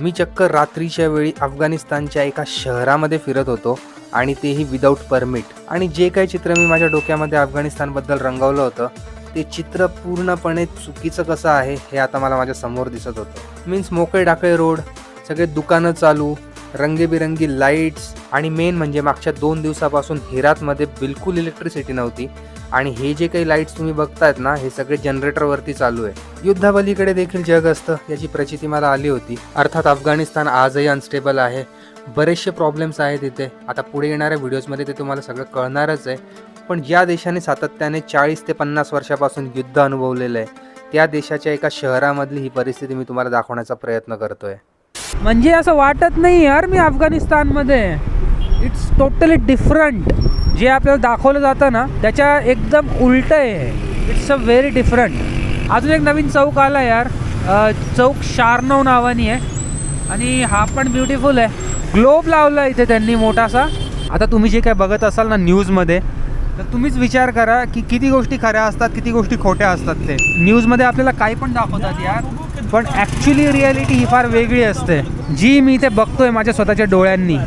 मी चक्क रात्रीच्या वेळी अफगाणिस्तानच्या एका शहरामध्ये फिरत होतो आणि तेही विदाऊट परमिट आणि जे काही चित्र मी माझ्या डोक्यामध्ये अफगाणिस्तानबद्दल रंगवलं होतं ते चित्र पूर्णपणे चुकीचं कसं आहे हे आता मला माझ्यासमोर दिसत होतं. मीन्स मोकळे डाकळे रोड सगळे दुकानं चालू रंगीबिरंगी लाईट्स आणि मेन म्हणजे मागच्या दोन दिवसापासून हिरातमध्ये बिलकुल इलेक्ट्रिसिटी नव्हती. आणि हे जे काही लाईट्स तुम्ही बघतायत ना हे सगळे जनरेटरवरती चालू आहे. युद्धाबलीकडे देखील जग असतं याची प्रचिती मला आली होती. अर्थात अफगाणिस्तान आजही अनस्टेबल आहे. बरेचसे प्रॉब्लेम्स आहेत इथे. आता पुढे येणाऱ्या व्हिडिओजमध्ये ते तुम्हाला सगळं कळणारच आहे. पण ज्या देशाने सातत्याने चाळीस ते पन्नास वर्षापासून युद्ध अनुभवलेलं आहे त्या देशाच्या एका शहरामधली ही परिस्थिती मी तुम्हाला दाखवण्याचा प्रयत्न करतोय. म्हणजे असं वाटत नाही यार मी अफगाणिस्तानमध्ये. इट्स टोटली डिफरंट जे आपल्याला दाखवलं जातं ना त्याच्या एकदम उलटं आहे. इट्स अ व्हेरी डिफरंट अजून एक नवीन चौक आला यार. चौक शारनव नावानी आहे. आणि हा पण ब्युटिफुल आहे. ग्लोब लावला इथे त्यांनी मोठासा. आता तुम्ही जे काय बघत असाल ना न्यूजमध्ये तर तुम्हीच विचार करा की किती गोष्टी खऱ्या असतात किती गोष्टी खोट्या असतात ते. न्यूजमध्ये आपल्याला काही पण दाखवतात यार. पण ॲक्च्युली रियालिटी ही फार वेगळी असते. जी मी इथे बघतोय माझ्या स्वतःच्या डोळ्यांनी.